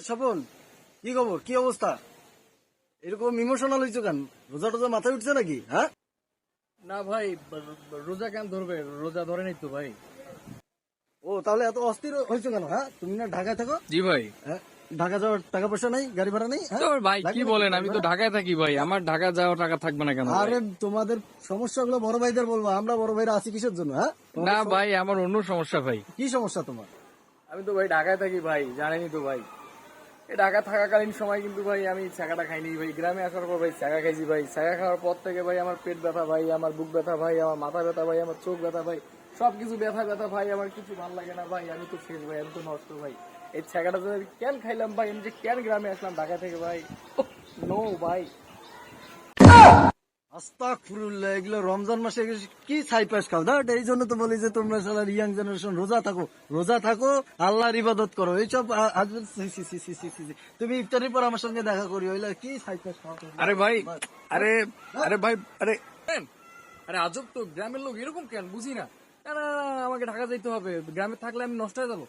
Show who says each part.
Speaker 1: স্বপন কি খবর? কি অবস্থা? এরকম ইমোশনাল হয়েছো কেন? রোজা টোজা মাথায় উঠছে নাকি? হ্যাঁ?
Speaker 2: না ভাই রোজা কেন ধরবে? রোজা ধরে নাই তো ভাই।
Speaker 1: ও তাহলে এত অস্থির হয়েছো কেন? হ্যাঁ? তুমি না ঢাকায় থাকো?
Speaker 2: জি ভাই।
Speaker 1: হ্যাঁ? ঢাকা যাওয়ার টাকা পয়সা নেই? গাড়ি ভাড়া নেই? হ্যাঁ?
Speaker 2: ভাই কি বলেন? আমি তো ঢাকায় থাকি ভাই। আমার ঢাকা যাওয়ার টাকা থাকবে না কেন?
Speaker 1: আরে তোমাদের সমস্যাগুলো বড় ভাইদের বলব। আমরা বড় ভাইরা আছি কিসের জন্য হ্যাঁ?
Speaker 2: না ভাই আমার অন্য সমস্যা ভাই।
Speaker 1: কি সমস্যা তোমার?
Speaker 2: আমি তো ভাই ঢাকায় থাকি ভাই জানেনি তো ভাই। ঢাকা থাকাকালীন সময় কিন্তু ভাই আমি ছাগাটা খাইনি ভাই। গ্রামে আসার পর ভাই ছাগা খাইছি ভাই। ছাগা খাওয়ার পর থেকে ভাই আমার পেট ব্যথা ভাই, আমার বুক ব্যথা ভাই, আমার মাথা ব্যথা ভাই, আমার চোখ ব্যথা ভাই। সব কিছু ব্যথা ব্যথা ভাই, আমার কিছু ভালো লাগে না ভাই। আমি তো শেষ ভাই, আমি তো নষ্ট ভাই। এই আমি কেন খাইলাম ভাই? আমি যে কেন গ্রামে আসলাম ঢাকা থেকে ভাই? নো ভাই।
Speaker 1: আস্তাক এগুলো রমজান মাসে কি ছাইপাস খাও? দাও এই জন্য তো বলি যে তোমরা সালার ইয়াং জেনারেশন রোজা থাকো রোজা থাকো আল্লাহর ইবাদত করো। এইসব। তুমি ইফতারির পর আমার সঙ্গে দেখা করি ওইলা কি ছাইপাস খাও?
Speaker 2: আরে ভাই আরে আরে ভাই আরে আরে আজব তো গ্রামের লোক এরকম কেন? বুঝি না, আমাকে ঢাকা যাইতে হবে। গ্রামে থাকলে আমি নষ্ট হয়ে যাব।